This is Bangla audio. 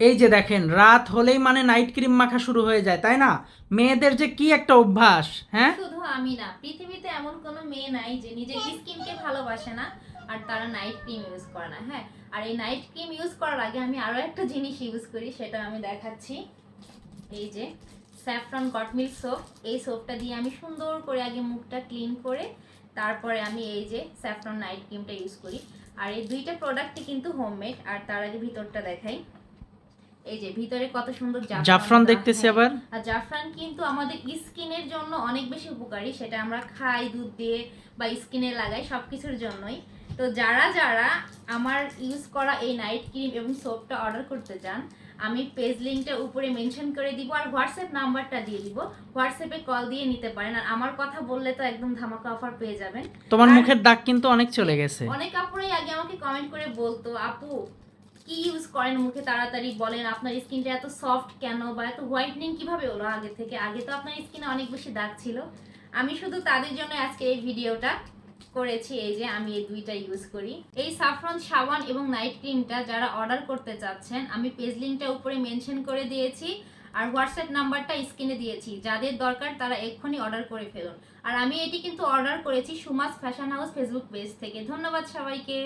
এই যে দেখেন, রাত হলেই মানে নাইট ক্রিম মাখা শুরু হয়ে যায়, তাই না? মেয়েদের যে কি একটা অভ্যাস হ্যাঁ? শুধু আমি না, পৃথিবীতে এমন কোনো মেয়ে নাই যে নিজের স্কিনকে ভালোবাসে না, আর তারা নাইট ক্রিম ইউজ করে না হ্যাঁ? আর এই নাইট ক্রিম ইউজ করার আগে আমি আরও একটা জিনিস ইউজ করি, সেটা আমি দেখাচ্ছি। এই যে স্যাফরন কটমিল সোপ এই সোপটা দিয়ে আমি সুন্দর করে আগে মুখটা ক্লিন করে, তারপরে আমি এই যে স্যাফরন নাইট ক্রিমটা ইউজ করি। আর এই দুইটা প্রোডাক্টই কিন্তু হোমমেড আর তার আগে ভিতরটা দেখাই। এই যে ভিতরে কত সুন্দর জাফরান দেখতেছি হ্যাঁ। আবার। আর জাফরান কিন্তু আমাদের স্কিনের জন্য অনেক বেশি উপকারী সেটা আমরা খাই দুধ দিয়ে বা স্কিনে লাগাই সব কিছুর জন্যই। তো যারা যারা আমার ইউজ করা এই নাইট ক্রিম এবং সোপটা অর্ডার করতে চান আমি পেজ লিঙ্কটা উপরে মেনশন করে দিব আর হোয়াটসঅ্যাপ নাম্বারটা দিয়ে দিব। হোয়াটসঅ্যাপে কল দিয়ে নিতে পারেন আর আমার কথা বললে তো একদম ধামাকা অফার পেয়ে যাবেন। তোমার মুখের দাগ কিন্তু অনেক চলে গেছে। অনেক আপুরাই আগে আমাকে কমেন্ট করে বলতো আপু কি ইউজ করেন মুখে তাড়াতাড়ি বলেন, আপনার স্কিনটা এত সফট কেন বা এত হোয়াইটনিং কীভাবে হলো আগে থেকে? আগে তো আপনার স্কিনে অনেক বেশি দাগ ছিল। আমি শুধু তাদের জন্য আজকে এই ভিডিওটা করেছি, এই যে আমি এই দুইটা ইউজ করি। এই সাফরন সাবান এবং নাইট ক্রিমটা যারা অর্ডার করতে চাচ্ছেন, আমি পেজ লিঙ্কটা উপরে মেনশন করে দিয়েছি আর হোয়াটসঅ্যাপ নাম্বারটা স্ক্রিনে দিয়েছি। যাদের দরকার তারা এক্ষুনি অর্ডার করে ফেলুন। আর আমি এটি কিন্তু অর্ডার করেছি Sumas fashion house Facebook page থেকে। ধন্যবাদ সবাইকে।